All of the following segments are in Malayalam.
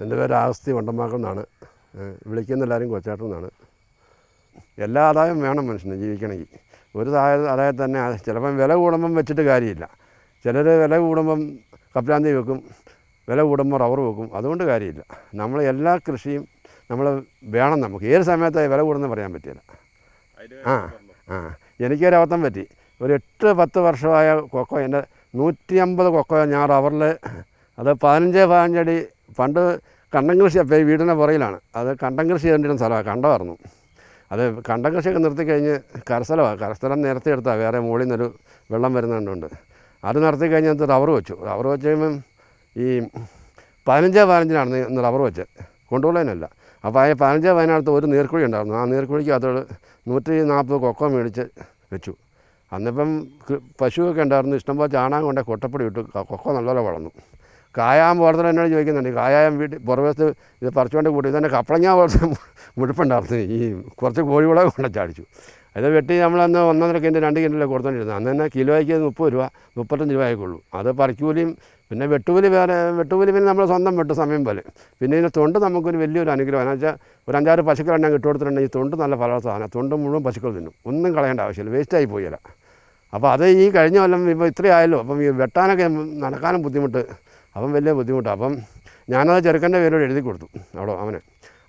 എന്റെ പേര് ആസ്തി വണ്ടമാക്കം എന്നാണ്. വിളിക്കുന്ന എല്ലാവരും കൊച്ചേട്ടൻ എന്നാണ്. എല്ലാ ആദായം വേണം മനുഷ്യന് ജീവിക്കണമെങ്കിൽ. ഒരു ആദായ- ആദായം തന്നെ ചിലപ്പം വില കൂടുമ്പം വെച്ചിട്ട് കാര്യമില്ല. ചിലർ വില കൂടുമ്പം കപ്പലാന്തി വെക്കും വില കൂടുമ്പോൾ റബ്ബർ വെക്കും അതുകൊണ്ട് കാര്യമില്ല. നമ്മൾ എല്ലാ കൃഷിയും നമ്മൾ വേണം നമുക്ക്. ഏത് സമയത്തായി വില കൂടുമെന്ന് പറയാൻ പറ്റില്ല. ആ ആ. എനിക്കൊരു അബദ്ധം പറ്റി. ഒരു എട്ട് പത്ത് വർഷമായ കൊക്കോ എന്റെ നൂറ്റി അമ്പത് കൊക്കോ ഞാൻ റബ്ബറിൽ അത് പതിനഞ്ച് പതിനഞ്ചടി പണ്ട് കണ്ടം കൃഷി അപ്പോൾ വീടിന്റെ പുറയിലാണ്. അത് കണ്ടം കൃഷി ചെയ്തിട്ടുള്ള സ്ഥലമാണ് കണ്ടമായിരുന്നു. അത് കണ്ടം കൃഷിയൊക്കെ നിർത്തി കഴിഞ്ഞ് കരസ്ഥലമാണ് കരസ്ഥലം നിരത്തി എടുത്താൽ വേറെ മുകളിൽ നിന്നൊരു വെള്ളം വരുന്നുണ്ട് അത് നിർത്തി കഴിഞ്ഞ് അത് റബ്ബർ വെച്ചു. റബ്ബർ വെച്ച് കഴിയുമ്പം ഈ പതിനഞ്ച് പതിനഞ്ചിനാണ് ഇന്ന് റബ്ബർ വെച്ച്. കൊണ്ടുപോകാനല്ല അപ്പോൾ ആ പതിനഞ്ച് പതിനടുത്ത് ഒരു നീർക്കുഴി ഉണ്ടായിരുന്നു. ആ നീർക്കുഴിക്ക് അതോട് നൂറ്റി നാൽപ്പത് കൊക്ക മേടിച്ച് വെച്ചു. അന്നിപ്പം പശുവൊക്കെ ഉണ്ടായിരുന്നു. ഇഷ്ടംപോലെ ചാണകം കൊണ്ട് കൊട്ടപ്പൊടി ഇട്ട്. കൊക്കോ നല്ലപോലെ വളർന്നു. കായാൻ പോലത്തെ എന്നോട് ചോദിക്കുന്നുണ്ട് കായാൻ വീട്ടിൽ പുറവശത്ത് ഇത് പറിച്ചുകൊണ്ട് കൂട്ടി ഇതന്നെ കപ്പളങ്ങ പോലത്തെ മുഴുപ്പുണ്ടായിരുന്നു. ഈ കുറച്ച് കോഴികളെ കൊണ്ട് ചാടിച്ചു. അത് വെട്ടി നമ്മളന്ന് ഒന്നൊന്നര കിന്റെ രണ്ട് കിന്റിലൊക്കെ കൊടുത്തോണ്ടിരുന്നത് അന്ന് തന്നെ കിലോയ്ക്ക് മുപ്പത് രൂപ മുപ്പത്തഞ്ച് രൂപയൊക്കെയുള്ളൂ അത് പറിക്കൂലിയും പിന്നെ വെട്ടുകൂലി വേറെ വെട്ടുകൂലി പിന്നെ നമ്മൾ സ്വന്തം വെട്ടു സമയം പോലെ. പിന്നെ ഇതിന്റെ തൊണ്ട് നമുക്കൊരു വലിയൊരു അനുഗ്രഹം. എന്ന് വെച്ചാൽ ഒരു അഞ്ചാറ് പശുക്കളെണ്ണം എണ്ണം കൊടുത്തിട്ടുണ്ടെങ്കിൽ ഈ തൊണ്ട് നല്ല സാധനം. തൊണ്ട് മുഴുവൻ പശുക്കൾ തിന്നും. ഒന്നും കളയേണ്ട ആവശ്യമില്ല. വേസ്റ്റായി പോയില്ല അപ്പോൾ അത് ഈ കഴിഞ്ഞ കൊല്ലം ഇപ്പോൾ ഇത്രയായല്ലോ. അപ്പം ഈ വെട്ടാനൊക്കെ നടക്കാനും ബുദ്ധിമുട്ട്. അപ്പം വലിയ ബുദ്ധിമുട്ടാണ് അപ്പം ഞാനത് ചെറുക്കന്റെ പേരോട് എഴുതി കൊടുത്തു അവിടെ അവന്.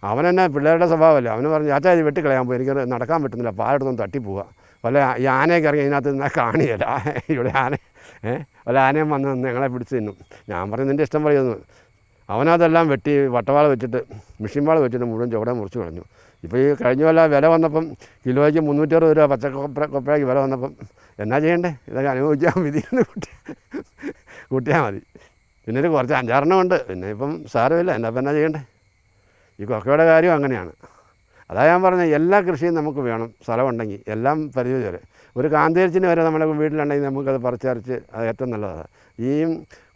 അവൻ പിള്ളേരുടെ സ്വഭാവമല്ല? അവന് പറഞ്ഞു ചാച്ചാ ഇത് വെട്ടിക്കളയാൻ പോയി. എനിക്ക് നടക്കാൻ പറ്റുന്നില്ല. പാലെടുത്തൊന്ന് തട്ടിപ്പോവുക വല്ല ഈ ആനയൊക്കെ ഇറങ്ങി ഇതിനകത്ത് നിന്നാൽ കാണിയല്ല. ഇവിടെ ആന ഏഹ് വല്ല ആനയും വന്ന് ഞങ്ങളെ പിടിച്ച് തിന്നും. ഞാൻ പറഞ്ഞു നിന്റെ ഇഷ്ടം പറയുന്നു അവനതെല്ലാം വെട്ടി വട്ടവാള വെച്ചിട്ട് മെഷീൻ വാള വെച്ചിട്ട് മുഴുവൻ ചുവടെ മുറിച്ച് കളഞ്ഞു. ഇപ്പോൾ ഈ കഴിഞ്ഞ കൊല്ലം വില വന്നപ്പം കിലോയ്ക്ക് മുന്നൂറ്ററുപത് രൂപ കൊപ്പയ്ക്ക് വില വന്നപ്പം എന്നാ ചെയ്യണ്ടേ? ഇതൊക്കെ അനുഭവിച്ചാൽ വിധിയെന്ന് കൂട്ടിയാൽ കൂട്ടിയാൽ മതി. പിന്നെ ഒരു കുറച്ച് അഞ്ചാറെണ്ണം ഉണ്ട്. പിന്നെ ഇപ്പം സാരമില്ല. എന്നാ പിന്നെ എന്നാ ചെയ്യണ്ടേ? ഈ കൊക്കയുടെ കാര്യം അങ്ങനെയാണ്. അതാ ഞാൻ പറഞ്ഞത് എല്ലാ കൃഷിയും നമുക്ക് വേണം. സ്ഥലമുണ്ടെങ്കിൽ എല്ലാം പരിധി വരെ. ഒരു കാന്തേരിച്ചിന് വരെ നമ്മുടെ വീട്ടിലുണ്ടെങ്കിൽ നമുക്കത് പറിച്ചരച്ച് അത് ഏറ്റവും നല്ലതാണ്. ഈ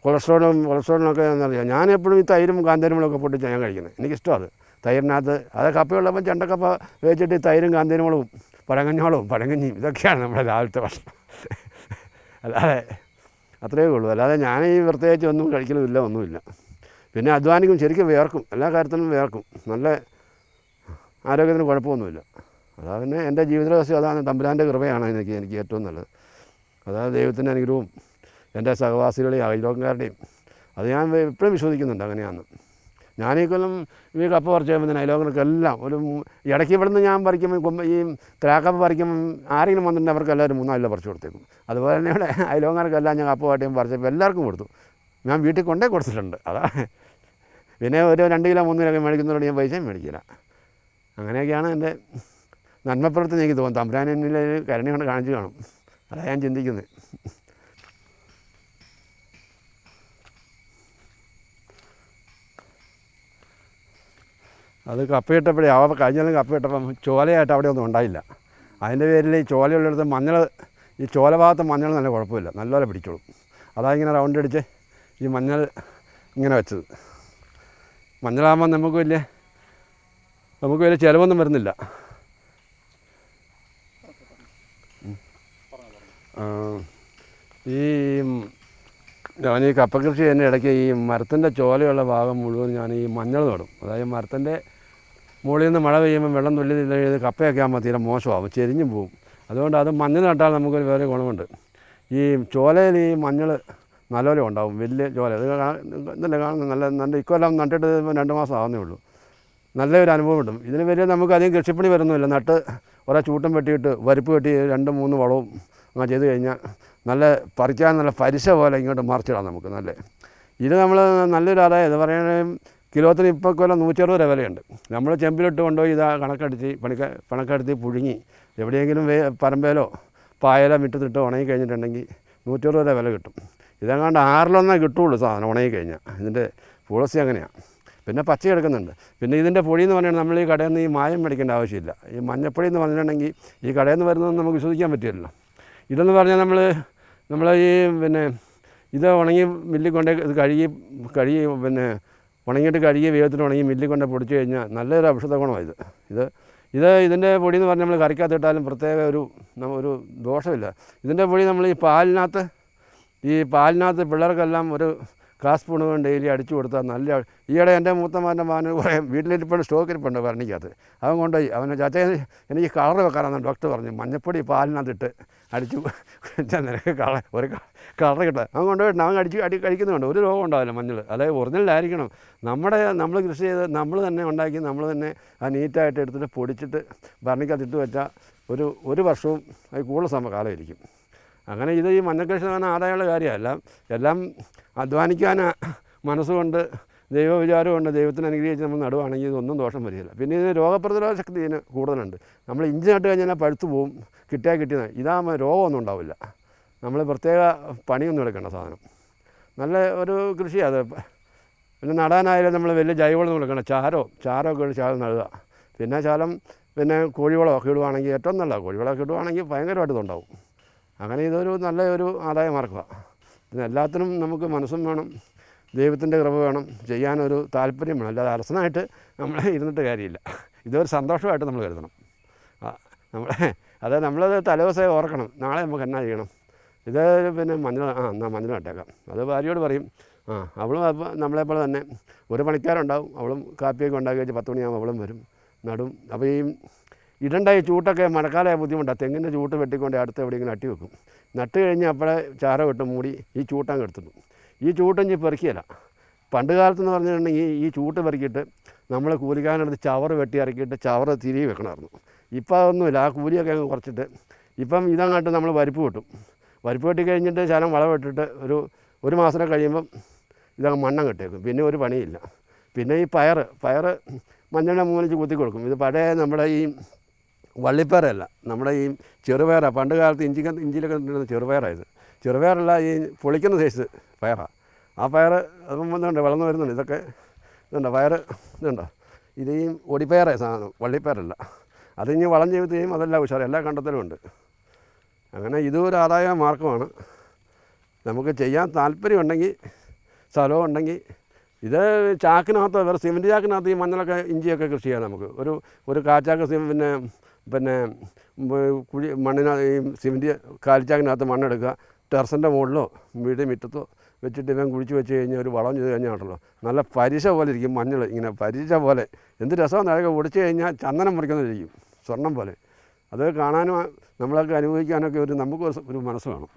കൊളസ്ട്രോളും കൊളസ്ട്രോളിനൊക്കെ എന്നറിയാം ഞാൻ എപ്പോഴും ഈ തൈരും കാന്തേരുമുളകൊക്കെ പൊട്ടിച്ച് ഞാൻ കഴിക്കുന്നത്. എനിക്കിഷ്ടം അത്. തൈരിനകത്ത് അത് കപ്പയുള്ളപ്പോൾ ചെണ്ടക്കപ്പ വെച്ചിട്ട് തൈരും കാന്തേരുമുളകും പഴങ്ങഞ്ഞോളവും പഴങ്ങഞ്ഞിയും ഇതൊക്കെയാണ് നമ്മുടെ രാവിലത്തെ ഭക്ഷണം. അല്ലാതെ അത്രയേ ഉള്ളൂ. അല്ലാതെ ഞാൻ ഈ പ്രത്യേകിച്ച് ഒന്നും കഴിക്കലുമില്ല ഒന്നുമില്ല. പിന്നെ അധ്വാനിക്കും ശരിക്കും വേർക്കും എല്ലാ കാര്യത്തിനും വേർക്കും നല്ല ആരോഗ്യത്തിന് കുഴപ്പമൊന്നുമില്ല. അതാ പിന്നെ എന്റെ ജീവിതരഹസ്യം അതാണ് തമ്പുരാന്റെ കൃപയാണ് എനിക്ക് എനിക്ക് ഏറ്റവും നല്ലത്. അതായത് ദൈവത്തിന്റെ അനുഗ്രഹവും എന്റെ സഹവാസികളുടെയും അയലോകക്കാരുടെയും അത് ഞാൻ എപ്പോഴും വിശ്വസിക്കുന്നുണ്ട് അങ്ങനെയാണ് ഞാൻ ഈ കൊല്ലം കപ്പ പറിച്ച് കഴിയുമ്പോൾ തന്നെ എല്ലാം ഒരു ഇടയ്ക്ക് ഇവിടുന്ന് ഞാൻ പറിക്കുമ്പോൾ കൊമ്പ് ഈ ത്രാക്കപ്പ് പറിക്കുമ്പോൾ ആരെങ്കിലും വന്നിട്ടുണ്ടെങ്കിൽ അവർക്ക് എല്ലാവരും മൂന്നാലില പറിച്ചു കൊടുത്തേക്കും. അതുപോലെ തന്നെ ഇവിടെ അയലോകർക്കെല്ലാം ഞാൻ കപ്പ പാട്ടിയും പറിച്ചപ്പോൾ എല്ലാവർക്കും കൊടുത്തു. ഞാൻ വീട്ടിൽ കൊണ്ടേ കൊടുത്തിട്ടുണ്ട്. അതാ. പിന്നെ ഒരു രണ്ട് കിലോ മൂന്ന് കിലോ മേടിക്കുന്നതോട് ഞാൻ പൈസയും മേടിക്കില്ല. അങ്ങനെയൊക്കെയാണ് എന്റെ നന്മപ്പുറത്ത് എനിക്ക് തോന്നുന്നത് തമ്പുരാനിൽ കരുണ കൊണ്ട് കാണിച്ചു കാണും. അതാണ് ഞാൻ ചിന്തിക്കുന്നത്. അത് കപ്പയിട്ടപ്പോഴേ അവ കഴിഞ്ഞാലും കപ്പയിട്ടപ്പം ചോലയായിട്ട് അവിടെ ഒന്നും ഉണ്ടായില്ല. അതിന്റെ പേരിൽ ഈ ചോലയുള്ളിടത്ത് മഞ്ഞൾ ഈ ചോല ഭാഗത്ത് മഞ്ഞൾ നല്ല കുഴപ്പമില്ല. നല്ലപോലെ പിടിച്ചോളും. അതാ ഇങ്ങനെ റൗണ്ട് അടിച്ച് ഈ മഞ്ഞൾ ഇങ്ങനെ വെച്ചത്. മഞ്ഞളാകുമ്പോൾ നമുക്ക് വലിയ നമുക്ക് വലിയ ചിലവൊന്നും വരുന്നില്ല. ഈ ഞാൻ ഈ കപ്പ കൃഷി തന്നെ ഇടയ്ക്ക് ഈ മരത്തിന്റെ ചോലയുള്ള ഭാഗം മുഴുവൻ ഞാൻ ഈ മഞ്ഞൾ നടും. അതായത് മരത്തിന്റെ മുകളിൽ നിന്ന് മഴ പെയ്യുമ്പോൾ വെള്ളം തുള്ളി ഇത് കപ്പയൊക്കെ ആകുമ്പോൾ തീരെ മോശമാകും ചെരിഞ്ഞും പോവും. അതുകൊണ്ട് അത് മഞ്ഞൾ നട്ടാൽ നമുക്കൊരു വേറെ ഗുണമുണ്ട്. ഈ ചോലയിൽ ഈ മഞ്ഞൾ നല്ലപോലെ ഉണ്ടാവും വലിയ ചോല. ഇത് ഇതല്ലേ കാണുന്നത്? നല്ല നല്ല ഇക്കൊല്ലം നട്ടിട്ട് രണ്ട് മാസം ആവുന്നേ ഉള്ളൂ. നല്ലൊരു അനുഭവം കിട്ടും ഇതിന് വലിയ നമുക്ക് അധികം കൃഷിപ്പണി വരുന്നില്ല. നട്ട് ഒരേ ചൂട്ടം വെട്ടിയിട്ട് വരിപ്പ് കെട്ടി രണ്ട് മൂന്ന് വളവും അങ്ങനെ ചെയ്ത് കഴിഞ്ഞാൽ നല്ല പറിക്കാൻ നല്ല പരിശ പോലെ ഇങ്ങോട്ട് മറിച്ചിടാം നമുക്ക്. നല്ല ഇത് നമ്മൾ നല്ലൊരു ആദായം ഇത് പറയുന്നത് കിലോത്തിന് ഇപ്പോൾ കൊല്ലം നൂറ്ററുപത് രൂപ വിലയുണ്ട്. നമ്മൾ ചെമ്പിലിട്ട് കൊണ്ടുപോയി ഇതാ കണക്കടിച്ച് പണിക്ക കണക്കടുത്ത് പുഴുങ്ങി. എവിടെയെങ്കിലും വേ പറമ്പേലോ പായലോ മിറ്റത്തിട്ട് ഉണങ്ങി കഴിഞ്ഞിട്ടുണ്ടെങ്കിൽ നൂറ്ററുപത് രൂപ വില കിട്ടും. ഇതെങ്ങാണ്ട് ആറിലൊന്നേ കിട്ടുള്ളൂ സാധനം ഉണങ്ങി കഴിഞ്ഞാൽ. ഇതിന്റെ പോളിസി അങ്ങനെയാണ് പിന്നെ പച്ച എടുക്കുന്നുണ്ട് പിന്നെ ഇതിന്റെ പൊടി എന്ന് പറഞ്ഞാൽ നമ്മൾ ഈ കടയിൽ നിന്ന് ഈ മായം മേടിക്കേണ്ട ആവശ്യമില്ല. ഈ മഞ്ഞപ്പൊടി എന്ന് പറഞ്ഞിട്ടുണ്ടെങ്കിൽ ഈ കടയിൽ നിന്ന് വരുന്നതെന്ന് നമുക്ക് വിശ്വസിക്കാൻ പറ്റില്ലല്ലോ. ഇതെന്ന് പറഞ്ഞാൽ നമ്മൾ നമ്മൾ ഈ പിന്നെ ഇത് ഉണങ്ങി മില്ലിൽ കൊണ്ടേ ഇത് കഴുകി കഴുകി പിന്നെ ഉണങ്ങിയിട്ട് കഴുകിയ വേഗത്തിൽ ഉണങ്ങി മില്ലിൽ കൊണ്ട് പൊടിച്ചു കഴിഞ്ഞാൽ നല്ലൊരു ഔഷധ ഗുണമാണ് ഇത് ഇത് ഇത് ഇതിന്റെ പൊടി എന്ന് പറഞ്ഞാൽ നമ്മൾ കറിക്കകത്ത് ഇട്ടാലും പ്രത്യേക ഒരു ഒരു ദോഷമില്ല. ഇതിന്റെ പൊടി നമ്മൾ ഈ പാലിനകത്ത് ഈ പാലിനകത്ത് പിള്ളേർക്കെല്ലാം ഒരു കാ സ്പൂണ് കൊണ്ട് ഡെയിലി അടിച്ചു കൊടുത്താൽ നല്ല ഈയിടെ എന്റെ മൂത്തമാന്റെ മാന് കുറേ വീട്ടിലിരിപ്പുണ്ട് സ്റ്റോക്ക് ഇരിപ്പുണ്ട് ഭരണിക്കകത്ത് അവൻ കൊണ്ടുപോയി. അവന് ചാച്ച എനിക്ക് കളർ വെക്കാനാണ് ഡോക്ടർ പറഞ്ഞു. മഞ്ഞപ്പൊടി പാലിനകത്തിട്ട് അടിച്ചു നിനക്ക് കള ഒരു കളർ കിട്ടാൻ. അവൻ കൊണ്ടുപോയിട്ട് അവൻ അടിച്ച് അടി കഴിക്കുന്നുണ്ട്. ഒരു രോഗം ഉണ്ടാവില്ല മഞ്ഞൾ. അതായത് ഒറിജിനലായിരിക്കണം നമ്മുടെ നമ്മൾ കൃഷി ചെയ്ത് നമ്മൾ തന്നെ ഉണ്ടാക്കി നമ്മൾ തന്നെ ആ നീറ്റായിട്ട് എടുത്തിട്ട് പൊടിച്ചിട്ട് ഭരണിക്കകത്തിട്ട് വെച്ചാൽ ഒരു ഒരു വർഷവും അത് കൂടുതൽ സമയം കാലം ഇരിക്കും. അങ്ങനെ ഇത് ഈ മഞ്ഞക്കൃഷി തന്നെ ആദായമുള്ള കാര്യമല്ല എല്ലാം അധ്വാനിക്കാൻ മനസ്സുകൊണ്ട് ദൈവവിചാരമുണ്ട് ദൈവത്തിന് അനുഗ്രഹിച്ച് നമ്മൾ നടുവാണെങ്കിൽ ഇതൊന്നും ദോഷം വരികയില്ല. പിന്നെ ഇത് രോഗപ്രതിരോധ ശക്തി ഇതിന് കൂടുതലുണ്ട്. നമ്മൾ ഇഞ്ചി നട്ട് കഴിഞ്ഞാൽ പഴുത്തു പോവും കിട്ടിയാൽ കിട്ടിയത് ഇതാകുമ്പോൾ രോഗമൊന്നും ഉണ്ടാവില്ല. നമ്മൾ പ്രത്യേക പണിയൊന്നും എടുക്കേണ്ട സാധനം. നല്ല ഒരു കൃഷിയാണ് അത്. പിന്നെ നടാനായാലും നമ്മൾ വലിയ ജൈവവളം കൊടുക്കണം ചാരോ ചാരോ ഒക്കെ ഇട്ട് ചാരം നടുക. പിന്നെ ശാലം പിന്നെ കോഴിവളമൊക്കെ ഇടുവാണെങ്കിൽ ഏറ്റവും നല്ല കോഴിവളമൊക്കെ ഇടുവാണെങ്കിൽ ഭയങ്കരമായിട്ട് ഇതുണ്ടാവും. അങ്ങനെ ഇതൊരു നല്ല ഒരു ആദായ മാർഗമാണ് പിന്നെ എല്ലാത്തിനും നമുക്ക് മനസ്സും വേണം ദൈവത്തിന്റെ കൃപ വേണം ചെയ്യാനൊരു താല്പര്യം വേണം. അല്ലാതെ അലസനായിട്ട് നമ്മൾ ഇരുന്നിട്ട് കാര്യമില്ല. ഇതൊരു സന്തോഷമായിട്ട് നമ്മൾ കരുതണം. നമ്മളെ അതായത് നമ്മളത് തലേദിവസം ഓർക്കണം. നാളെ നമുക്ക് എന്നാ ചെയ്യണം? ഇത് പിന്നെ മഞ്ഞൾ ആ എന്നാൽ മഞ്ഞൾ നട്ടേക്കാം അത് ഭാര്യയോട് പറയും. ആ അവളും അപ്പോൾ നമ്മളെപ്പോലെ തന്നെ. ഒരു പണിക്കാരുണ്ടാവും. അവളും കാപ്പിയൊക്കെ ഉണ്ടാക്കി വെച്ച് പത്ത് മണിയാകുമ്പോൾ അവളും വരും. നടും. അപ്പോൾ ഈ ഇടണ്ട ഈ ചൂട്ടൊക്കെ മഴക്കാലമായ ബുദ്ധിമുട്ടാണ് തെങ്ങിന്റെ ചൂട്ട് വെട്ടിക്കൊണ്ട് അടുത്ത് എവിടെയെങ്കിലും അട്ടി വെക്കും. നട്ട് കഴിഞ്ഞ് അപ്പോഴേ ചാരം ഇട്ട് മൂടി ഈ ചൂട്ടം കെടുത്തുന്നു ഈ ചൂട്ടഞ്ഞ് പെറുക്കിയല്ല. പണ്ട് കാലത്തെന്ന് പറഞ്ഞിട്ടുണ്ടെങ്കിൽ ഈ ചൂട്ട് പെറുക്കിയിട്ട് നമ്മൾ കൂലിക്കാരനെടുത്ത് ചവറ് വെട്ടി ഇറക്കിയിട്ട് ചവറ് തിരികെ വെക്കണമായിരുന്നു. ഇപ്പോൾ അതൊന്നുമില്ല. ആ കൂലിയൊക്കെ അങ്ങ് കുറച്ചിട്ട് ഇപ്പം ഇതങ്ങോട്ട് നമ്മൾ പരിപ്പ് കിട്ടും പരിപ്പ് വെട്ടി കഴിഞ്ഞിട്ട് ശലം വളവിട്ടിട്ട് ഒരു ഒരു മാസം കഴിയുമ്പം ഇതങ്ങ് മണ്ണം കെട്ടിയേക്കും. പിന്നെ ഒരു പണിയില്ല പിന്നെ ഈ പയർ പയർ മഞ്ഞളുടെ മൂന്നിച്ച് കുത്തി കൊടുക്കും. ഇത് പഴയ നമ്മുടെ ഈ വള്ളിപ്പയറല്ല. നമ്മുടെ ഈ ചെറുപയറ. പണ്ട് കാലത്ത് ഇഞ്ചി ഇഞ്ചിയിലൊക്കെ ഉണ്ടായിരുന്ന ചെറുപയറായത് ചെറുപയറല്ല ഈ പൊളിക്കുന്ന സൈസ് പയറാണ് ആ പയർ വന്നുണ്ട് വളർന്നു വരുന്നുണ്ട്. ഇതൊക്കെ ഇതുണ്ട് പയർ ഇതുണ്ടോ. ഇത് ഈ ഒടിപ്പയറേ സാധനം വള്ളിപ്പയറല്ല. അത് ഇനി വളം ചെയ്ത് അതെല്ലാം ഉഷാർ എല്ലാ കണ്ടത്തിലും ഉണ്ട്. അങ്ങനെ ഇതും ഒരു ആദായ മാർഗമാണ് നമുക്ക് ചെയ്യാൻ താല്പര്യമുണ്ടെങ്കിൽ സ്ഥലവും ഉണ്ടെങ്കിൽ ഇത് ചാക്കിനകത്ത് വേറെ സിമെന്റ് ചാക്കിനകത്ത് ഈ മഞ്ഞളൊക്കെ ഇഞ്ചിയൊക്കെ കൃഷി ചെയ്യാം നമുക്ക്. ഒരു ഒരു കാച്ചാക്ക് പിന്നെ പിന്നെ കുഴി മണ്ണിനകത്ത് ഈ സിമെന്റ് കാലിച്ചാക്കിനകത്ത് മണ്ണെടുക്കുക. ടെറസിന്റെ മുകളിലോ വീട് മുറ്റത്തോ വെച്ചിട്ട് ഇവൻ കുഴിച്ച് വെച്ച് കഴിഞ്ഞാൽ ഒരു വളം ചെയ്ത് കഴിഞ്ഞാൽ ഉണ്ടല്ലോ നല്ല പരീക്ഷ പോലെ ഇരിക്കും മഞ്ഞൾ ഇങ്ങനെ പരീക്ഷ പോലെ. എന്ത് രസമാണ് അതൊക്കെ ഒടിച്ച് കഴിഞ്ഞാൽ ചന്ദനം മുറിക്കുന്നതിരിക്കും സ്വർണം പോലെ. അത് കാണാനും നമ്മളൊക്കെ അനുഭവിക്കാനൊക്കെ ഒരു നമുക്ക് ഒരു മനസ്സ് വേണം.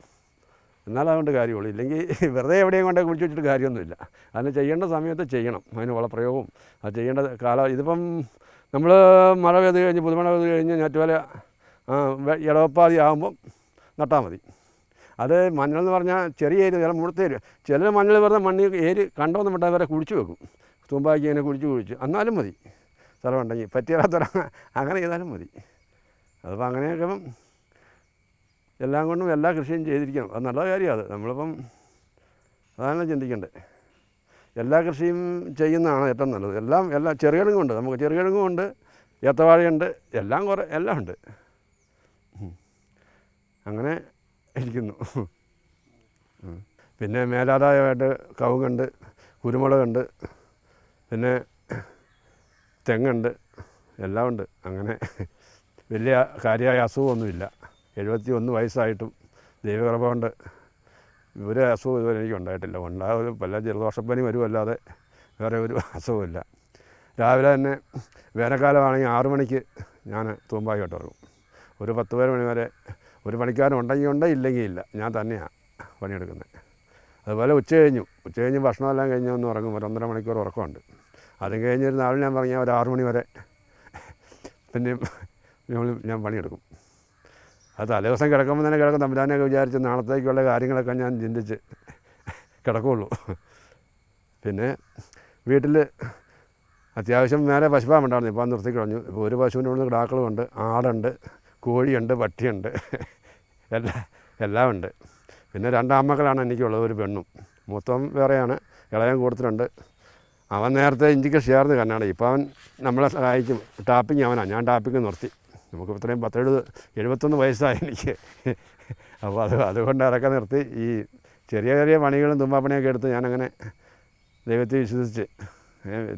എന്നാലും അതുകൊണ്ട് കാര്യമുള്ളൂ. ഇല്ലെങ്കിൽ വെറുതെ എവിടെയും കൊണ്ടേ കുഴിച്ച് വെച്ചിട്ട് കാര്യമൊന്നുമില്ല. അതിന് ചെയ്യേണ്ട സമയത്ത് ചെയ്യണം. അതിന് വളപ്രയോഗവും അത് ചെയ്യേണ്ട കാല ഇതിപ്പം നമ്മൾ മഴ പെയ്ത് കഴിഞ്ഞ് പുതുമഴ പെയ്ത് കഴിഞ്ഞ് ഞാറ്റുവേല ഇടവപ്പാതി ആകുമ്പം നട്ടാൽ മതി. അത് മഞ്ഞൾ എന്ന് പറഞ്ഞാൽ ചെറിയ ഏരി ചില മുഴുത്ത ഏരി ചില മഞ്ഞൾ വെറുതെ മണ്ണിൽ ഏരി കണ്ടോന്ന് വിട്ടാൽ വരെ കുഴിച്ച് വെക്കും. തുമ്പാക്കി ഇങ്ങനെ കുഴിച്ച് കുഴിച്ച്. എന്നാലും മതി. സ്ഥലമുണ്ടെങ്കിൽ പറ്റിയാത്തവര അങ്ങനെ ചെയ്താലും മതി. അതിപ്പോൾ അങ്ങനെയൊക്കെ എല്ലാം കൊണ്ടും എല്ലാ കൃഷിയും ചെയ്തിരിക്കണം. അത് നല്ല കാര്യമാണ് നമ്മളിപ്പം അതാണ് ചിന്തിക്കേണ്ടത് എല്ലാ കൃഷിയും ചെയ്യുന്നതാണ് ഏറ്റവും നല്ലത്. എല്ലാം എല്ലാം ചെറുകിഴങ്ങും ഉണ്ട്. നമുക്ക് ചെറുകിഴങ്ങും ഉണ്ട് ഏത്തവാഴയുണ്ട് എല്ലാം കുറേ എല്ലാം ഉണ്ട്. അങ്ങനെ ഇരിക്കുന്നു. പിന്നെ മേലാദായമായിട്ട് കവുങ്ങുണ്ട് കുരുമുളകുണ്ട് പിന്നെ തെങ്ങുണ്ട് എല്ലാം ഉണ്ട്. അങ്ങനെ വലിയ കാര്യമായ അസുഖമൊന്നുമില്ല. എഴുപത്തി ഒന്ന് വയസ്സായിട്ടും ദൈവകൃപ കൊണ്ട് ഒരു അസുഖം ഇതുവരെ എനിക്ക് ഉണ്ടായിട്ടില്ല. ഉണ്ടാകും പല ജലദോഷപ്പനി വരുമല്ലാതെ വേറെ ഒരു അസുഖമില്ല. രാവിലെ തന്നെ വേനൽക്കാലമാണെങ്കിൽ ആറു മണിക്ക് ഞാൻ തൂമ്പായി ഇറങ്ങും ഒരു പത്ത് പേര് മണി വരെ ഒരു പണിക്കാരൻ ഉണ്ടെങ്കിൽ ഉണ്ട് ഇല്ലെങ്കിൽ ഇല്ല. ഞാൻ തന്നെയാണ് പണിയെടുക്കുന്നത്. അതുപോലെ ഉച്ച കഴിഞ്ഞു. ഉച്ച കഴിഞ്ഞ് ഭക്ഷണമെല്ലാം കഴിഞ്ഞ് ഒന്ന് ഉറങ്ങും. ഒരു ഒന്നര മണിക്കൂർ ഉറക്കമുണ്ട്. അതും കഴിഞ്ഞ് ഒരു നാളിൽ ഞാൻ പറഞ്ഞാൽ ഒരു ആറു മണി വരെ പിന്നെയും ഞാൻ പണിയെടുക്കും. അത് തലേ ദിവസം കിടക്കുമ്പോൾ തന്നെ കിടക്കും. തമ്പുരാനൊക്കെ വിചാരിച്ച് നാളത്തേക്കുള്ള കാര്യങ്ങളൊക്കെ ഞാൻ ചിന്തിച്ച് കിടക്കുള്ളൂ. പിന്നെ വീട്ടിൽ അത്യാവശ്യം നേരെ പശുപാമ്പ് ഉണ്ടായിരുന്നു. ഇപ്പോൾ നിർത്തി കളഞ്ഞു. ഇപ്പോൾ ഒരു പശുവിന്റെ ഉള്ളിൽ കിടാക്കളുമുണ്ട് ആടുണ്ട് കോഴിയുണ്ട് പട്ടിയുണ്ട്. എല്ലാ എല്ലാം ഉണ്ട്. പിന്നെ രണ്ടാമക്കളാണ് എനിക്കുള്ളത് ഒരു പെണ്ണും. മൊത്തം വേറെയാണ്. ഇളയൻ കൂടുതലുണ്ട് അവൻ നേരത്തെ ഇഞ്ചിക്ക് ഷെയർന്ന് കർണാടക ഇപ്പോൾ അവൻ നമ്മളെ സഹായിക്കും. ടാപ്പിങ് അവനാണ് ഞാൻ ടാപ്പിങ് നിർത്തി. നമുക്ക് ഇത്രയും പത്തെഴുപത് എഴുപത്തൊന്ന് വയസ്സായി എനിക്ക്. അപ്പോൾ അത് അതുകൊണ്ട് അതൊക്കെ നിർത്തി. ഈ ചെറിയ ചെറിയ പണികളും തുമ്പാപ്പണിയൊക്കെ എടുത്ത് ഞാനങ്ങനെ ദൈവത്തെ വിശ്വസിച്ച്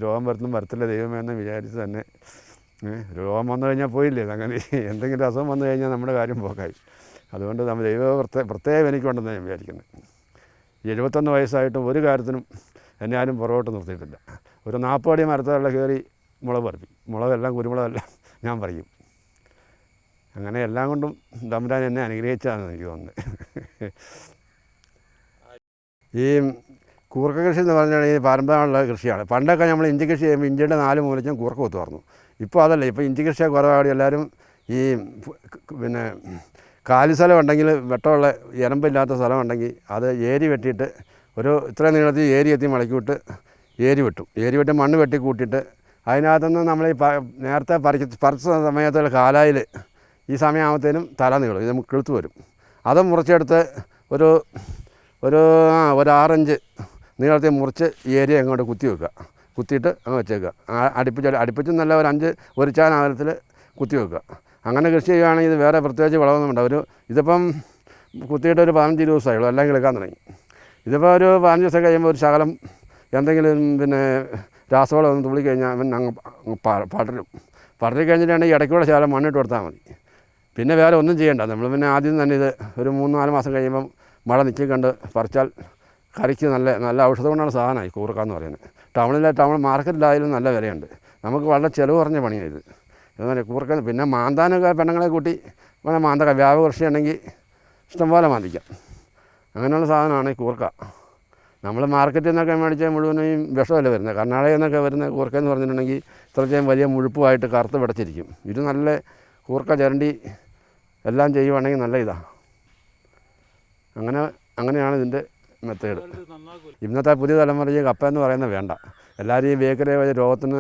രോഗം വരുത്തും വരത്തില്ല ദൈവമേ എന്ന് വിചാരിച്ച് തന്നെ രോഗം വന്നു കഴിഞ്ഞാൽ പോയില്ലേ അങ്ങനെ എന്തെങ്കിലും അസുഖം വന്നു കഴിഞ്ഞാൽ നമ്മുടെ കാര്യം പോക്കായി. അതുകൊണ്ട് നമ്മൾ ദൈവ പ്രത്യേക പ്രത്യേകം എനിക്കുണ്ടെന്ന് ഞാൻ വിചാരിക്കുന്നത്. എഴുപത്തൊന്ന് വയസ്സായിട്ടും ഒരു കാര്യത്തിനും എന്നെ ആരും പുറകോട്ട് നിർത്തിയിട്ടില്ല. ഒരു നാൽപ്പടി മരത്തുള്ള കയറി മുളക് പറിക്കും. മുളകെല്ലാം കുരുമുളകെല്ലാം ഞാൻ പറിക്കും. അങ്ങനെ എല്ലാം കൊണ്ടും തമ്പുരാൻ എന്നെ അനുഗ്രഹിച്ചതാണ് എനിക്ക് തോന്നുന്നത് ഈ കൂർക്ക കൃഷി എന്ന് പറഞ്ഞാൽ ഈ പാരമ്പര്യമുള്ള കൃഷിയാണ്. പണ്ടൊക്കെ നമ്മൾ ഇഞ്ചി കൃഷി ചെയ്യുമ്പോൾ ഇഞ്ചിയുടെ നാല് മൂലച്ചും കൂർക്ക കുത്തുമായിരുന്നു. ഇപ്പോൾ അതല്ല ഇപ്പോൾ ഇഞ്ചി കൃഷിയെ കുറവാണ് എല്ലാവരും ഈ പിന്നെ കാലി സ്ഥലം ഉണ്ടെങ്കിൽ വെട്ടമുള്ള ഇരമ്പില്ലാത്ത സ്ഥലം ഉണ്ടെങ്കിൽ അത് ഏരി വെട്ടിയിട്ട് ഒരു ഇത്ര നീളത്തിൽ ഏരി എത്തി മടക്കി വിട്ട് ഏരി വെട്ടും. ഏരി വെട്ടി മണ്ണ് വെട്ടി കൂട്ടിയിട്ട് അതിനകത്തുനിന്ന് നമ്മൾ ഈ നേരത്തെ പറിച്ച് പറിച്ച സമയത്തുള്ള കാലായിൽ ഈ സമയമാകുമ്പോഴത്തേനും തല നീളും ഇത് നമുക്ക് വരും. അത് മുറിച്ചെടുത്ത് ഒരു ഒരു ആ ഒരു ആറഞ്ച് നീളത്തിൽ മുറിച്ച് ഈ ഏരിയ അങ്ങോട്ട് കുത്തി വെക്കുക. കുത്തിയിട്ട് അങ്ങ് വെച്ചേക്കുക. അടുപ്പിച്ച് അടുപ്പിച്ച് നല്ല ഒരു അഞ്ച് ഒരു ചാൻ അകലത്തിൽ കുത്തി വെക്കുക. അങ്ങനെ കൃഷി ചെയ്യുകയാണെങ്കിൽ ഇത് വേറെ പ്രത്യേകിച്ച് വിളവൊന്നും ഉണ്ട് ഒരു ഇതിപ്പം കുത്തിയിട്ട് ഒരു പതിനഞ്ച് ദിവസമായുള്ളൂ എല്ലാം കിളിക്കാൻ തുടങ്ങി. ഇതിപ്പോൾ ഒരു പതിനഞ്ച് ദിവസം കഴിയുമ്പോൾ ഒരു ശകലം എന്തെങ്കിലും പിന്നെ രാസവളം ഒന്ന് തുള്ളി കഴിഞ്ഞാൽ അവൻ അങ്ങ് പടരും. പടരി കഴിഞ്ഞിട്ടാണെങ്കിൽ ഇടയ്ക്കൂടെ ശകലം മണ്ണിട്ട് കൊടുത്താൽ മതി. പിന്നെ വേറെ ഒന്നും ചെയ്യണ്ട. നമ്മൾ പിന്നെ ആദ്യം തന്നെ ഇത് ഒരു മൂന്ന് നാല് മാസം കഴിയുമ്പം മഴ നിൽക്കി കണ്ട് പറിച്ചാൽ കറിക്ക് നല്ല നല്ല ഔഷധം കൊണ്ടാണ് സാധനമായി കൂർക്ക എന്ന് പറയുന്നത്. ടൗണിലെ ടൗൺ മാർക്കറ്റിലായാലും നല്ല വിലയുണ്ട്. നമുക്ക് വളരെ ചിലവ് കുറഞ്ഞ പണിയാണ് ഇത്. ഇതുപോലെ കൂർക്ക പിന്നെ മാന്താനൊക്കെ പെണ്ണുങ്ങളെ കൂട്ടി പിന്നെ മാന്തക്ക വ്യാപ കൃഷി ഉണ്ടെങ്കിൽ ഇഷ്ടംപോലെ മാന്തിക്കാം. അങ്ങനെയുള്ള സാധനമാണ് ഈ കൂർക്ക. നമ്മൾ മാർക്കറ്റിൽ നിന്നൊക്കെ മേടിച്ച മുഴുവനും വിഷമല്ല വരുന്നത്. കർണാടകയിൽ നിന്നൊക്കെ വരുന്ന കൂർക്ക എന്ന് പറഞ്ഞിട്ടുണ്ടെങ്കിൽ ഇത്രയും വലിയ മുഴുപ്പുമായിട്ട് കറുത്ത് പിടച്ചിരിക്കും. ഇത് നല്ല കൂർക്ക ചിരണ്ടി എല്ലാം ചെയ്യുവാണെങ്കിൽ നല്ല ഇതാണ് അങ്ങനെ അങ്ങനെയാണ് ഇതിന്റെ മെത്തേഡ് ഇന്നത്തെ പുതിയ തലമുറയ്ക്ക് കപ്പ എന്ന് പറയുന്നത് വേണ്ട. എല്ലാവരും ഈ ബേക്കറി വഴി രോഗത്തിന്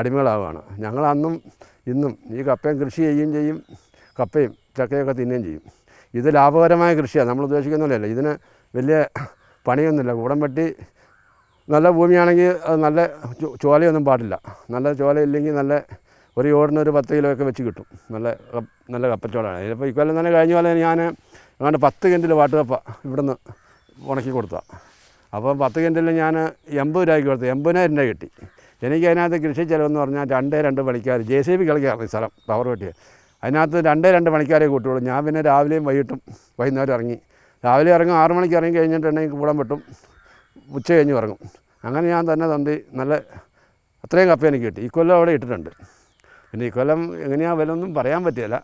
അടിമകളാവുകയാണ്. ഞങ്ങൾ അന്നും ഇന്നും ഈ കപ്പയും കൃഷി ചെയ്യുകയും ചെയ്യും കപ്പയും ചക്കയൊക്കെ തിന്നുകയും ചെയ്യും. ഇത് ലാഭകരമായ കൃഷിയാണ് നമ്മൾ ഉദ്ദേശിക്കുന്ന പോലെയല്ല. ഇതിന് വലിയ പണിയൊന്നുമില്ല. കൂടം വെട്ടി നല്ല ഭൂമിയാണെങ്കിൽ അത് നല്ല ചോലയൊന്നും പാടില്ല. നല്ല ചോല ഇല്ലെങ്കിൽ നല്ല ഒരു ഓടിന് ഒരു പത്ത് കിലോ ഒക്കെ വെച്ച് കിട്ടും. നല്ല നല്ല കപ്പച്ചോടാണ്. ഇതിപ്പോൾ ഇക്കൊല്ലം തന്നെ കഴിഞ്ഞ പോലെ ഞാൻ ഏതാണ്ട് പത്ത് കിൻഡിൽ വാട്ടുകപ്പ ഇവിടുന്ന് ഉണക്കി കൊടുത്താൽ അപ്പോൾ പത്ത് കിൻഡിൽ ഞാൻ എൺപത് രൂപയ്ക്ക് കൊടുത്തു എൺപതിനായിരം രൂപ കിട്ടി. എനിക്ക് അതിനകത്ത് കൃഷി ചിലവെന്ന് പറഞ്ഞാൽ രണ്ടേ രണ്ട് പണിക്കാർ ജെ സി ബി കളിക്കാറ് ഈ സ്ഥലം പവർ വെട്ടിയ. അതിനകത്ത് രണ്ടേ രണ്ട് പണിക്കാരെ കൂട്ടുള്ളൂ. ഞാൻ പിന്നെ രാവിലെയും വൈകിട്ടും വൈകുന്നേരം ഇറങ്ങി. രാവിലെ ഇറങ്ങും ആറ് മണിക്ക് ഇറങ്ങി കഴിഞ്ഞിട്ടുണ്ടെങ്കിൽ കൂടം വെട്ടും ഉച്ച കഴിഞ്ഞ് ഇറങ്ങും. അങ്ങനെ ഞാൻ തന്നെ തന്തി നല്ല അത്രയും കപ്പ എനിക്ക് കിട്ടി. ഈ കൊല്ലം അവിടെ ഇട്ടിട്ടുണ്ട്. പിന്നെ ഈ കൊല്ലം എങ്ങനെയാ വില ഒന്നും പറയാൻ പറ്റില്ല.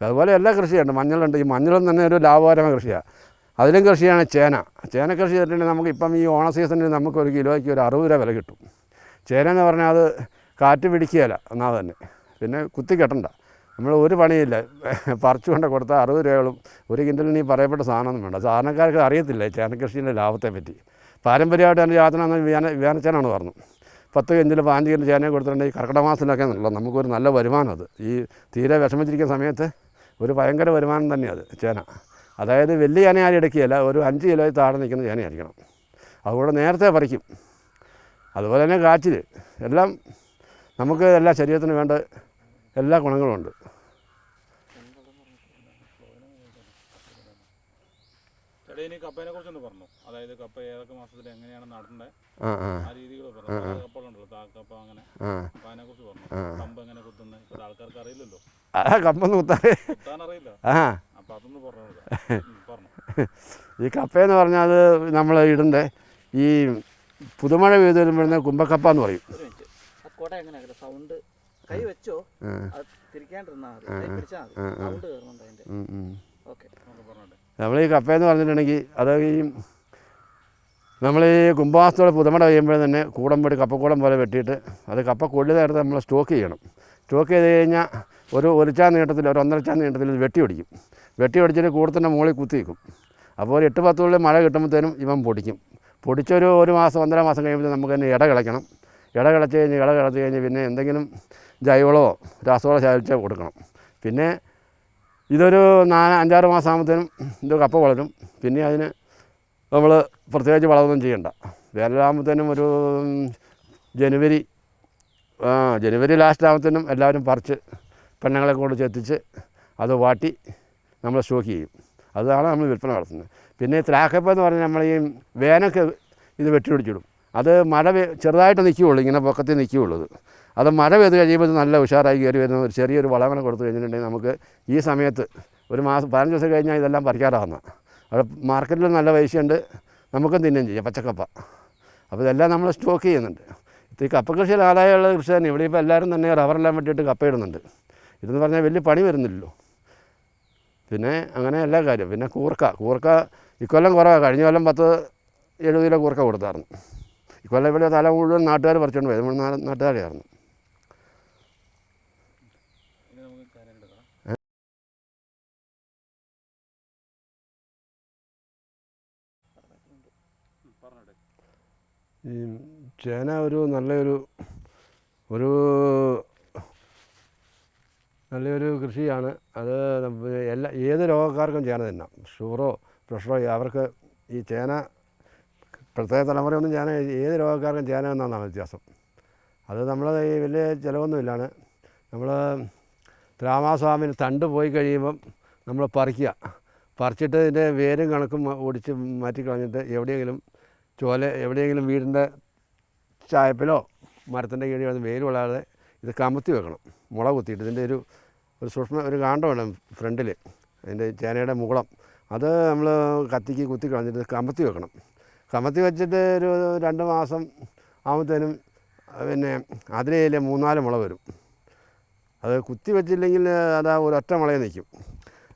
അതുപോലെ എല്ലാ കൃഷിയുണ്ട്. മഞ്ഞളുണ്ട്. ഈ മഞ്ഞളും തന്നെ ഒരു ലാഭകരമായ കൃഷിയാണ് അതിലും കൃഷിയാണ് ചേന. ചേന കൃഷി ചെയ്തിട്ടുണ്ടെങ്കിൽ നമുക്ക് ഇപ്പം ഈ ഓണ സീസണിൽ നമുക്ക് ഒരു കിലോയ്ക്ക് ഒരു അറുപത് രൂപ വില കിട്ടും. ചേന എന്ന് പറഞ്ഞാൽ അത് കാറ്റ് പിടിക്കുകയില്ല. എന്നാൽ തന്നെ. പിന്നെ കുത്തി കെട്ടണ്ട. നമ്മൾ ഒരു പണിയില്ല. പറിച്ചു കൊണ്ട് കൊടുത്താൽ അറുപത് രൂപയോളം ഒരു കിൻഡലിന് ഈ പറയപ്പെട്ട സാധനമൊന്നും വേണ്ട. സാധാരണക്കാർക്ക് അറിയത്തില്ല ചേന ചേനക്കൃഷീന്റെ ലാഭത്തെ പറ്റി പാരമ്പര്യമായിട്ട് എന്റെ യാത്ര വേന വേനച്ചേനാണ് പറഞ്ഞു. പത്ത് കഞ്ചിൽ പാഞ്ച് കിലോ ചേന കൊടുത്തിട്ടുണ്ടെങ്കിൽ കർക്കിടക മാസത്തിലൊക്കെ ഉള്ള നമുക്കൊരു നല്ല വരുമാനം അത്. ഈ തീരെ വിഷമിച്ചിരിക്കുന്ന സമയത്ത് ഒരു ഭയങ്കര വരുമാനം തന്നെയാണ് അത് ചേന. അതായത് വലിയ ചേന ആരും എടുക്കുകയില്ല. ഒരു അഞ്ച് കിലോ താഴെ നിൽക്കുന്ന ചേനയായിരിക്കണം അതുകൂടെ നേരത്തെ പറിക്കും. അതുപോലെ തന്നെ കാച്ചിൽ എല്ലാം നമുക്ക് എല്ലാ ശരീരത്തിന് വേണ്ട എല്ലാ ഗുണങ്ങളും ഉണ്ട് ചേട്ടാ ഇനി കപ്പേനെ കുറിച്ചൊന്ന് പറഞ്ഞു. അതായത് കപ്പ ഏതൊക്കെ മാസത്തിൽ എങ്ങനെയാണ് നടണ്ടേ ആ ആ. ആ രീതികൾ പറഞ്ഞു. പല കപ്പകളുണ്ടല്ലോ താക്കപ്പ അങ്ങനെ ആ. അപ്പൊ അതിനെ കുറിച്ച് പറഞ്ഞു. കമ്പ് എങ്ങനെ കുത്തുന്നത് ഇപ്പോഴത്തെ ആൾക്കാർക്ക് അറിയില്ലല്ലോ. ആ കമ്പൊന്ന് കുത്താറ് കുത്താൻ അറിയില്ല ആ. അപ്പൊ അതൊന്ന് പറഞ്ഞു കൊടുക്കാം. ഉം, പറഞ്ഞു. ഈ കപ്പയെന്ന് പറഞ്ഞാൽ അത് നമ്മൾ ഇടണ്ടേ? ഈ പുതുമഴ പെയ്ത് വരുമ്പോഴേ കുമ്പക്കപ്പ എന്ന് പറയും. ഒരു മിനിറ്റ്. ആ കൊട എങ്ങനെയാ സൗണ്ട് കൈ വെച്ചോ? ആ, അത് തിരിക്കാണ്ടിരുന്നാ മതി. കൈ പിടിച്ചാൽ മതി. ആ, ആ. സൗണ്ട് കയറുന്നുണ്ട് അതിന്റെ. ഉം, ഉം. ഓക്കെ നമ്മൾ ഈ കപ്പ എന്ന് പറഞ്ഞിട്ടുണ്ടെങ്കിൽ അത് ഈ നമ്മൾ ഈ കുംഭമാസത്തോടെ പുതുമട കഴിയുമ്പോഴും തന്നെ കൂടം വെട്ടി കപ്പക്കൂടം പോലെ വെട്ടിയിട്ട് അത് കപ്പ കൊള്ളി നേരത്തെ നമ്മൾ സ്റ്റോക്ക് ചെയ്യണം. സ്റ്റോക്ക് ചെയ്ത് കഴിഞ്ഞാൽ ഒരു ഒരിച്ചാൻ നീട്ടത്തിൽ ഒരു ഒന്നരച്ചാൻ നീട്ടത്തിൽ വെട്ടി ഒടിക്കും. വെട്ടി ഒടിച്ചിട്ട് കൂടത്തിന്റെ മുകളിൽ കുത്തി വയ്ക്കും. അപ്പോൾ ഒരു എട്ട് പത്തുള്ളിൽ മഴ കിട്ടുമ്പോഴത്തേനും ഇവൻ പൊടിക്കും. പൊടിച്ചൊരു ഒരു മാസം ഒന്നര മാസം കഴിയുമ്പോൾ നമുക്ക് തന്നെ ഇട കിളയ്ക്കണം. ഇട കിളച്ച് കഴിഞ്ഞ് ഇട കിളച്ച് കഴിഞ്ഞ് പിന്നെ എന്തെങ്കിലും ജൈവളമോ രാസവളമോ ശാലിച്ചോ കൊടുക്കണം. പിന്നെ ഇതൊരു നാല് അഞ്ചാറ് മാസം ആകുമ്പോഴത്തേനും ഇത് കപ്പ വളരും. പിന്നെ അതിന് നമ്മൾ പ്രത്യേകിച്ച് വളമൊന്നും ചെയ്യണ്ട. വേനലാകുമ്പോഴത്തേനും ഒരു ജനുവരി ആ ജനുവരി ലാസ്റ്റ് ആകുമ്പോഴത്തേനും എല്ലാവരും പറിച്ച് പെണ്ണുങ്ങളെ കൊണ്ട് ചെത്തിച്ച് അത് വാട്ടി നമ്മൾ സ്റ്റോക്ക് ചെയ്യും. അതാണ് നമ്മൾ വിൽപ്പന നടത്തുന്നത്. പിന്നെ ഈ എന്ന് പറഞ്ഞാൽ നമ്മൾ ഈ വേനൊക്കെ ഇത് വെട്ടിയൊടിച്ചിടും അത് മഴ ചെറുതായിട്ട് നിൽക്കുകയുള്ളൂ ഇങ്ങനെ പൊക്കത്തിൽ നിൽക്കുകയുള്ളൂ അത്. മഴ പെയ്ത് കഴിയുമ്പോൾ നല്ല ഉഷാറായി കയറി വരുന്ന ഒരു ചെറിയൊരു വളവനെ കൊടുത്തു കഴിഞ്ഞിട്ടുണ്ടെങ്കിൽ നമുക്ക് ഈ സമയത്ത് ഒരു മാസം പതിനഞ്ച് ദിവസം കഴിഞ്ഞാൽ ഇതെല്ലാം പറിക്കാറാവുന്ന. അവിടെ മാർക്കറ്റിൽ നല്ല പൈസയുണ്ട് നമുക്കും തിന്നുകയും ചെയ്യാം പച്ചക്കപ്പ. അപ്പോൾ ഇതെല്ലാം നമ്മൾ സ്റ്റോക്ക് ചെയ്യുന്നുണ്ട്. ഈ കപ്പ കൃഷിയിൽ ആദായമുള്ള കൃഷി തന്നെ ഇവിടെ ഇപ്പോൾ എല്ലാവരും തന്നെ റബ്ബറെല്ലാം വെട്ടിയിട്ട് കപ്പ ഇടുന്നുണ്ട്. ഇതെന്ന് പറഞ്ഞാൽ വലിയ പണി വരുന്നില്ലല്ലോ. പിന്നെ അങ്ങനെ എല്ലാ കാര്യം പിന്നെ കൂർക്ക കൂർക്ക ഇക്കൊല്ലം കുറവാണ് കഴിഞ്ഞ കൊല്ലം പത്ത് എഴുപത് കിലോ കൂർക്ക കൊടുത്തായിരുന്നു. ഇക്കൊല്ലം ഇവിടെ തല മുഴുവൻ നാട്ടുകാർ പറിച്ചുകൊണ്ട് പോയത് നമ്മൾ നാട്ടുകാരായിരുന്നു ഈ ചേന ഒരു നല്ലൊരു ഒരു നല്ലൊരു കൃഷിയാണ്. അത് എല്ലാ ഏത് രോഗക്കാർക്കും ചേന തിന്നാം. ഷുഗറോ പ്രഷറോ അവർക്ക് ഈ ചേന പ്രത്യേക തലമുറയൊന്നും ചേന ഏത് രോഗക്കാർക്കും ചേന എന്നാണ് വ്യത്യാസം. അത് നമ്മൾ ഈ വലിയ ചിലവൊന്നുമില്ലാണ്. നമ്മൾ രാമാസ്വാമിന് തണ്ട് പോയി കഴിയുമ്പം നമ്മൾ പറിക്കുക. പറിച്ചിട്ട് ഇതിന്റെ വേരും കണക്കും ഒടിച്ച് മാറ്റി കളഞ്ഞിട്ട് എവിടെയെങ്കിലും ചോല എവിടെയെങ്കിലും വീടിന്റെ ചായപ്പിലോ മരത്തിന്റെ കീഴിൽ വന്ന് വേര് കൊള്ളാതെ ഇത് കമത്തി വെക്കണം. മുള കുത്തിയിട്ട് ഇതിന്റെ ഒരു ഒരു സൂക്ഷ്മ ഒരു കാണ്ടമാണ് ഫ്രണ്ടിൽ അതിന്റെ ചേനയുടെ മുകളം. അത് നമ്മൾ കത്തിക്ക് കുത്തി കളഞ്ഞിട്ട് കമത്തി വെക്കണം. കമത്തി വെച്ചിട്ട് ഒരു രണ്ട് മാസം ആകുമ്പോഴത്തേനും പിന്നെ അതിലെ മൂന്നാൽ മുള വരും. അത് കുത്തി വെച്ചില്ലെങ്കിൽ അത് ആ ഒരൊറ്റ മുളയെ നിൽക്കും.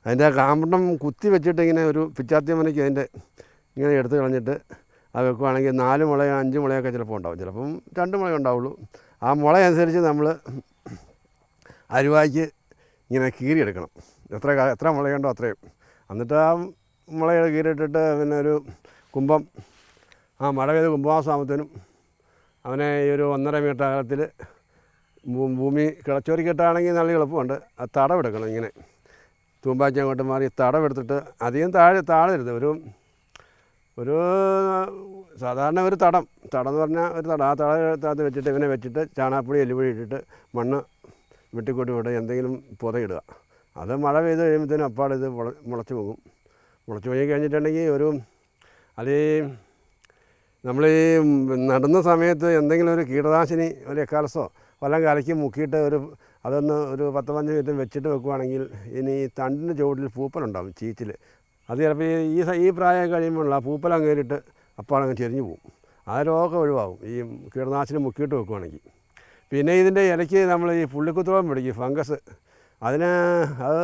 അതിന്റെ കാമ്പണം കുത്തി വെച്ചിട്ട് ഇങ്ങനെ ഒരു പിച്ചാത്തി മനയ്ക്ക് അതിന്റെ ഇങ്ങനെ എടുത്ത് കളഞ്ഞിട്ട് അത് വെക്കുവാണെങ്കിൽ നാല് മുളയോ അഞ്ച് മുളയൊക്കെ ചിലപ്പോൾ ഉണ്ടാവും. ചിലപ്പം രണ്ട് മുളയേ ഉണ്ടാവുള്ളൂ. ആ മുള അനുസരിച്ച് നമ്മൾ അരുവായ്ക്ക് ഇങ്ങനെ കീറിയെടുക്കണം. എത്ര എത്ര മുളയുണ്ടോ അത്രയും. എന്നിട്ട് ആ മുളയുടെ കീറിയിട്ടിട്ട് പിന്നെ ഒരു കുമ്പം ആ മഴ പെയ്ത് കുംഭമാസമാകുമ്പോഴത്തേനും അവനെ ഈ ഒരു ഒന്നര മീറ്റർ അകലത്തിൽ ഭൂമി കിളച്ചോറി കെട്ടാണെങ്കിൽ നല്ല എളുപ്പമുണ്ട്. ആ തടവെടുക്കണം ഇങ്ങനെ. തൂമ്പാച്ചി അങ്ങോട്ട് മാറി തടവെടുത്തിട്ട് അധികം താഴെ താഴരുത്. ഒരു ഒരു സാധാരണ ഒരു തടം. തടം എന്ന് പറഞ്ഞാൽ ഒരു തടം. ആ തടത്ത് വെച്ചിട്ട് ഇവനെ വെച്ചിട്ട് ചാണാപ്പൊടി എല്ലുപൊടി ഇട്ടിട്ട് മണ്ണ് വെട്ടിക്കൂട്ടി വിട്ട് എന്തെങ്കിലും പുതയിടുക. അത് മഴ പെയ്ത് കഴിയുമ്പോഴത്തേനും അപ്പാട് ഇത് മുള മുളച്ച് പോകും. മുളച്ച് പോയി കഴിഞ്ഞിട്ടുണ്ടെങ്കിൽ ഒരു അത് നമ്മൾ ഈ നടുന്ന സമയത്ത് എന്തെങ്കിലും ഒരു കീടനാശിനി ഒരു എക്കാലസോ വല്ലം കലക്കി മുക്കിയിട്ട് ഒരു അതൊന്ന് ഒരു പത്ത് പതിനഞ്ച് മിനിറ്റ് വെച്ചിട്ട് വെക്കുവാണെങ്കിൽ ഇനി ഈ തണ്ടിന്റെ ചുവട്ടിൽ പൂപ്പലുണ്ടാവും ചീച്ചിൽ. അത് ചിലപ്പോൾ ഈ ഈ പ്രായം കഴിയുമ്പോൾ ആ പൂപ്പലം കയറിയിട്ട് അപ്പാളങ്ങ് ചെരിഞ്ഞു പോകും. ആ രോഗമൊക്കെ ഒഴിവാകും ഈ കീടനാശിനി മുക്കിയിട്ട് വെക്കുവാണെങ്കിൽ. പിന്നെ ഇതിന്റെ ഇലയ്ക്ക് നമ്മൾ ഈ പുള്ളിക്കുത്തോളം പിടിക്കും ഫംഗസ്. അതിന് അത്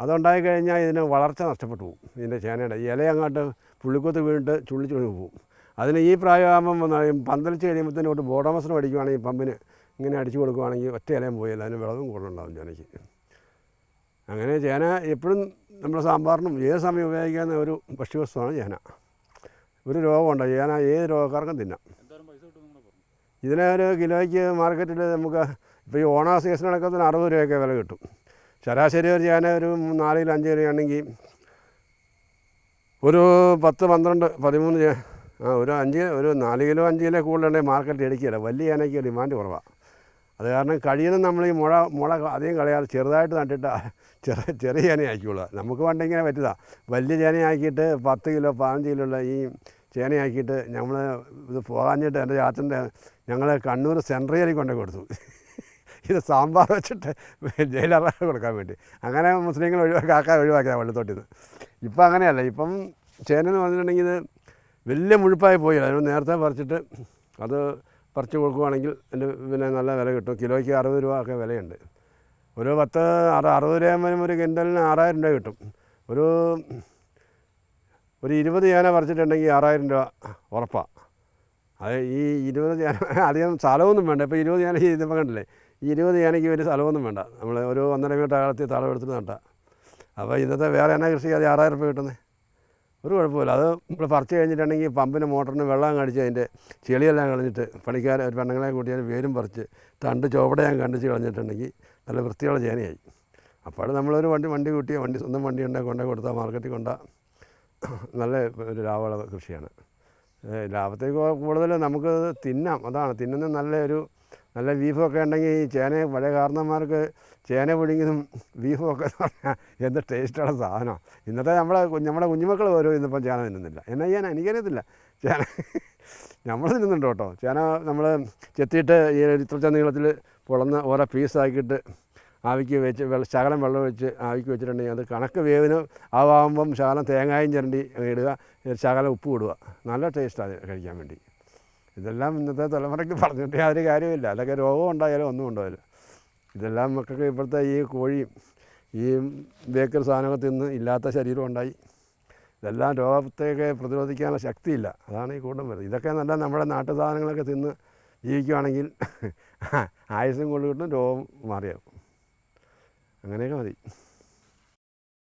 അതുണ്ടായി കഴിഞ്ഞാൽ ഇതിന് വളർച്ച നഷ്ടപ്പെട്ടു പോകും. ഇതിന്റെ ചേനയുടെ ഇല അങ്ങോട്ട് പുള്ളിക്കുത്ത് വീണിട്ട് ചുള്ളിച്ചുള്ളി ചുള്ളി പോകും. അതിന് ഈ പ്രായമാകുമ്പം പന്തലിച്ച് കഴിയുമ്പോഴത്തേനും തൊട്ട് ബോഡോമസിന് അടിക്കുവാണെങ്കിൽ പമ്പിന് ഇങ്ങനെ അടിച്ചു കൊടുക്കുവാണെങ്കിൽ ഒറ്റ ഇലയും പോയില്ല. അതിന് വിളവും കൂടുതലുണ്ടാവും ചേനയ്ക്ക് അങ്ങനെ ചേന എപ്പോഴും നമ്മുടെ സാമ്പാറിനും ഏത് സമയം ഉപയോഗിക്കാവുന്ന ഒരു ഭക്ഷ്യവസ്തുവാണ് ചേന. ഒരു രോഗമുണ്ട് ചേന ഏത് രോഗക്കാർക്കും തിന്നാം. ഇതിനെ ഒരു കിലോയ്ക്ക് മാർക്കറ്റിൽ നമുക്ക് ഇപ്പോൾ ഈ ഓണ സീസൺ കണക്കത്തിന് അറുപത് രൂപയൊക്കെ വില കിട്ടും. ശരാശരി ഒരു ചേന ഒരു നാല് കിലോ അഞ്ച് കിലോ ആണെങ്കിൽ ഒരു പത്ത് പന്ത്രണ്ട് പതിമൂന്ന് ചേ- ആ ഒരു അഞ്ച് ഒരു നാല് കിലോ അഞ്ച് കിലോ കൂടുതലുണ്ടെങ്കിൽ മാർക്കറ്റ് ഇടിക്കില്ല വലിയ ആനയ്ക്ക് ഡിമാൻഡ് കുറവാണ് അത് കാരണം കഴിയുന്ന നമ്മൾ ഈ മുള മുള അധികം കളയാതെ ചെറുതായിട്ട് നട്ടിട്ട് ചെറിയ ചെറിയ ചേനയാക്കിക്കൊള്ളുക നമുക്ക് വേണ്ടിങ്ങനെ പറ്റിയതാ. വലിയ ചേനയാക്കിയിട്ട് പത്ത് കിലോ പതിനഞ്ച് കിലോ ഉള്ള ഈ ചേനയാക്കിയിട്ട് ഞങ്ങൾ ഇത് പോകാഞ്ഞിട്ട് എന്റെ ചാച്ചന്റെ ഞങ്ങൾ കണ്ണൂർ സെൻട്രലിൽ കൊണ്ടു കൊടുത്തു. ഇത് സാമ്പാർ വെച്ചിട്ട് ജയിലറ കൊടുക്കാൻ വേണ്ടി. അങ്ങനെ മുസ്ലിങ്ങൾ ഒഴിവാക്കി ആക്കാൻ ഒഴിവാക്കിയതാണ് വെള്ളത്തോട്ടിൽ നിന്ന് ഇപ്പം അങ്ങനെയല്ല. ഇപ്പം ചേനെന്ന് പറഞ്ഞിട്ടുണ്ടെങ്കിൽ ഇത് വലിയ മുഴുപ്പായി പോയി. അതിന് നേരത്തെ പറിച്ചിട്ട് അത് പറിച്ച് കൊടുക്കുവാണെങ്കിൽ എന്റെ പിന്നെ നല്ല വില കിട്ടും. കിലോയ്ക്ക് അറുപത് രൂപ ഒക്കെ വിലയുണ്ട്. ഒരു പത്ത് അറ അറുപത് രൂപ ഒരു കിൻഡലിന് ആറായിരം രൂപ കിട്ടും. ഒരു ഒരു ഇരുപത് ചേന പറിച്ചിട്ടുണ്ടെങ്കിൽ ആറായിരം രൂപ ഉറപ്പാണ് അത് ഈ ഇരുപത് ചേന അധികം സ്ഥലമൊന്നും വേണ്ട. ഇപ്പോൾ ഇരുപത് ചേന ഇതിപ്പോൾ കണ്ടില്ലേ? ഈ ഇരുപത് ചേനയ്ക്ക് വലിയ സ്ഥലമൊന്നും വേണ്ട. നമ്മൾ ഒരു ഒന്നര മീറ്റർ അകലത്തിൽ തളവെടുത്തിട്ട് നട്ടാൽ അപ്പോൾ ഇന്നത്തെ വേറെ എന്നാ കൃഷി? അത് ആറായിരം രൂപ കിട്ടുന്നത് ഒരു കുഴപ്പമില്ല. അത് നമ്മൾ പറിച്ച് കഴിഞ്ഞിട്ടുണ്ടെങ്കിൽ പമ്പിന് മോട്ടറിന് വെള്ളം കടിച്ച് അതിന്റെ ചെളിയെല്ലാം കളഞ്ഞിട്ട് പണിക്കാരെ ഒരു പെണ്ണുങ്ങളെ കൂട്ടിയാൽ വേരും പറിച്ച് തണ്ട് ചോപടയാൻ കണ്ടിച്ച് കളഞ്ഞിട്ടുണ്ടെങ്കിൽ നല്ല വൃത്തിയുള്ള ചേനയായി. അപ്പോൾ നമ്മളൊരു വണ്ടി വണ്ടി കൂട്ടിയ വണ്ടി സ്വന്തം വണ്ടി ഉണ്ടെങ്കിൽ കൊണ്ടേ കൊടുത്താൽ മാർക്കറ്റിൽ കൊണ്ടാ നല്ല ഒരു ലാഭമുള്ള കൃഷിയാണ്. ലാഭത്തേക്ക് കൂടുതൽ നമുക്ക് തിന്നാം. അതാണ് തിന്നുന്ന നല്ലൊരു നല്ല ബീഫൊക്കെ ഉണ്ടെങ്കിൽ ഈ ചേന പഴയ കാരണന്മാർക്ക് ചേന പൊടിങ്ങിനും ബീഫും ഒക്കെ എന്ന് പറഞ്ഞാൽ എന്ത് ടേസ്റ്റുള്ള സാധനമാണ് ഇന്നത്തെ നമ്മളെ നമ്മുടെ കുഞ്ഞുമക്കൾ പോലും ഇന്നിപ്പം ചേന തിന്നുന്നില്ല. എന്നാ ചെയ്യാൻ എനിക്കറിയത്തില്ല ചേന നമ്മൾ തിന്നുന്നുണ്ട് കേട്ടോ. ചേന നമ്മൾ ചെത്തിയിട്ട് ഈ ഇത്ര നീളത്തിൽ പൊളന്ന് ഓരോ പീസാക്കിയിട്ട് ആവിക്ക് വെച്ച് വെള്ളം ശകലം വെള്ളം വെച്ച് ആവിക്ക് വെച്ചിട്ടുണ്ടെങ്കിൽ അത് കണക്ക് വേവിന് ആവാകുമ്പം ശകലം തേങ്ങായും ചിരണ്ടി ഇടുക ശകലം ഉപ്പ് ഇടുക. നല്ല ടേസ്റ്റാണ് കഴിക്കാൻ വേണ്ടി. ഇതെല്ലാം ഇന്നത്തെ തലമുറയ്ക്ക് പറഞ്ഞിട്ട് യാതൊരു കാര്യമില്ല. അതൊക്കെ രോഗം ഉണ്ടായാലും ഒന്നും ഉണ്ടാവില്ല. ഇതെല്ലാം മക്കൾക്ക് ഇപ്പോഴത്തെ ഈ കോഴിയും ഈ ബേക്കറി സാധനങ്ങൾ തിന്ന് ഇല്ലാത്ത ശരീരം ഉണ്ടായി. ഇതെല്ലാം രോഗത്തെയൊക്കെ പ്രതിരോധിക്കാനുള്ള ശക്തിയില്ല. അതാണ് ഈ കൂട്ടം വരുന്നത്. ഇതൊക്കെ നല്ല നമ്മുടെ നാട്ടു സാധനങ്ങളൊക്കെ തിന്ന് ജീവിക്കുകയാണെങ്കിൽ ആയുസ്സും കൊണ്ട് കിട്ടും രോഗം മാറിയാകും അങ്ങനെയൊക്കെ മതി.